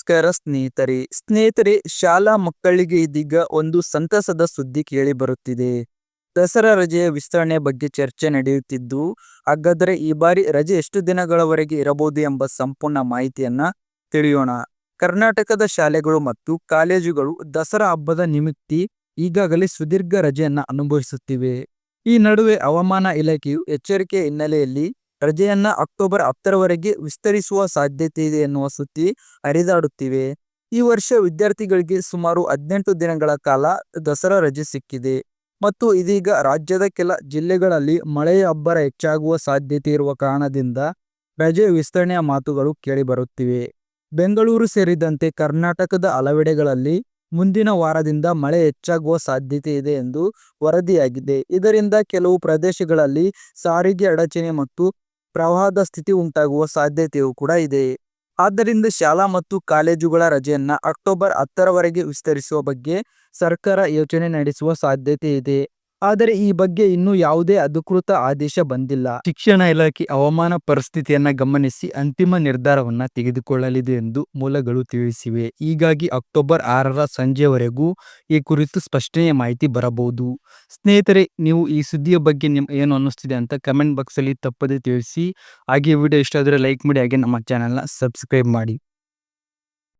ನಮಸ್ಕಾರ ಸ್ನೇಹಿತರೆ ಸ್ನೇಹಿತರೆ, ಶಾಲಾ ಮಕ್ಕಳಿಗೆ ಇದೀಗ ಒಂದು ಸಂತಸದ ಸುದ್ದಿ ಕೇಳಿ ಬರುತ್ತಿದೆ ದಸರಾ ರಜೆಯ ವಿಸ್ತರಣೆ ಬಗ್ಗೆ ಚರ್ಚೆ ನಡೆಯುತ್ತಿದ್ದು, ಹಾಗಾದರೆ ಈ ಬಾರಿ ರಜೆ ಎಷ್ಟು ದಿನಗಳವರೆಗೆ ಇರಬಹುದು ಎಂಬ ಸಂಪೂರ್ಣ ಮಾಹಿತಿಯನ್ನ ತಿಳಿಯೋಣ. ಕರ್ನಾಟಕದ ಶಾಲೆಗಳು ಮತ್ತು ಕಾಲೇಜುಗಳು ದಸರಾ ಹಬ್ಬದ ನಿಮಿತ್ತಿ ಈಗಾಗಲೇ ಸುದೀರ್ಘ ರಜೆಯನ್ನ ಅನುಭವಿಸುತ್ತಿವೆ. ಈ ನಡುವೆ ಹವಾಮಾನ ಇಲಾಖೆಯು ಎಚ್ಚರಿಕೆಯ ಹಿನ್ನೆಲೆಯಲ್ಲಿ ರಜೆಯನ್ನ ಅಕ್ಟೋಬರ್ ಹತ್ತರವರೆಗೆ ವಿಸ್ತರಿಸುವ ಸಾಧ್ಯತೆ ಇದೆ ಎನ್ನುವ ಸುದ್ದಿ ಹರಿದಾಡುತ್ತಿವೆ. ಈ ವರ್ಷ ವಿದ್ಯಾರ್ಥಿಗಳಿಗೆ ಸುಮಾರು ಹದಿನೆಂಟು ದಿನಗಳ ಕಾಲ ದಸರಾ ರಜೆ ಸಿಕ್ಕಿದೆ. ಮತ್ತು ಇದೀಗ ರಾಜ್ಯದ ಕೆಲ ಜಿಲ್ಲೆಗಳಲ್ಲಿ ಮಳೆಯ ಅಬ್ಬರ ಹೆಚ್ಚಾಗುವ ಸಾಧ್ಯತೆ ಇರುವ ಕಾರಣದಿಂದ ರಜೆ ವಿಸ್ತರಣೆಯ ಮಾತುಗಳು ಕೇಳಿಬರುತ್ತಿವೆ. ಬೆಂಗಳೂರು ಸೇರಿದಂತೆ ಕರ್ನಾಟಕದ ಹಲವೆಡೆಗಳಲ್ಲಿ ಮುಂದಿನ ವಾರದಿಂದ ಮಳೆ ಹೆಚ್ಚಾಗುವ ಸಾಧ್ಯತೆ ಇದೆ ಎಂದು ವರದಿಯಾಗಿದೆ. ಇದರಿಂದ ಕೆಲವು ಪ್ರದೇಶಗಳಲ್ಲಿ ಸಾರಿಗೆ ಅಡಚಣೆ ಮತ್ತು ಪ್ರವಾಹದ ಸ್ಥಿತಿ ಉಂಟಾಗುವ ಸಾಧ್ಯತೆಯೂ ಕೂಡ ಇದೆ. ಆದ್ದರಿಂದ ಶಾಲಾ ಮತ್ತು ಕಾಲೇಜುಗಳ ರಜೆಯನ್ನು ಅಕ್ಟೋಬರ್ ಹತ್ತರವರೆಗೆ ವಿಸ್ತರಿಸುವ ಬಗ್ಗೆ ಸರ್ಕಾರ ಯೋಚನೆ ನಡೆಸುವ ಸಾಧ್ಯತೆ ಇದೆ. ಆದರೆ ಈ ಬಗ್ಗೆ ಇನ್ನೂ ಯಾವುದೇ ಅಧಿಕೃತ ಆದೇಶ ಬಂದಿಲ್ಲ. ಶಿಕ್ಷಣ ಇಲಾಖೆ ಹವಾಮಾನ ಪರಿಸ್ಥಿತಿಯನ್ನ ಗಮನಿಸಿ ಅಂತಿಮ ನಿರ್ಧಾರವನ್ನ ತೆಗೆದುಕೊಳ್ಳಲಿದೆ ಎಂದು ಮೂಲಗಳು ತಿಳಿಸಿವೆ. ಹೀಗಾಗಿ ಅಕ್ಟೋಬರ್ ಆರರ ಸಂಜೆವರೆಗೂ ಈ ಕುರಿತು ಸ್ಪಷ್ಟನೆಯ ಮಾಹಿತಿ ಬರಬಹುದು. ಸ್ನೇಹಿತರೆ, ನೀವು ಈ ಸುದ್ದಿಯ ಬಗ್ಗೆ ನಿಮ್ ಏನು ಅನ್ನಿಸ್ತಿದೆ ಅಂತ ಕಮೆಂಟ್ ಬಾಕ್ಸಲ್ಲಿ ತಪ್ಪದೆ ತಿಳಿಸಿ. ಹಾಗೆ ವಿಡಿಯೋ ಇಷ್ಟ ಆದರೆ ಲೈಕ್ ಮಾಡಿ, ಹಾಗೆ ನಮ್ಮ ಚಾನೆಲ್ನ ಸಬ್ಸ್ಕ್ರೈಬ್ ಮಾಡಿ.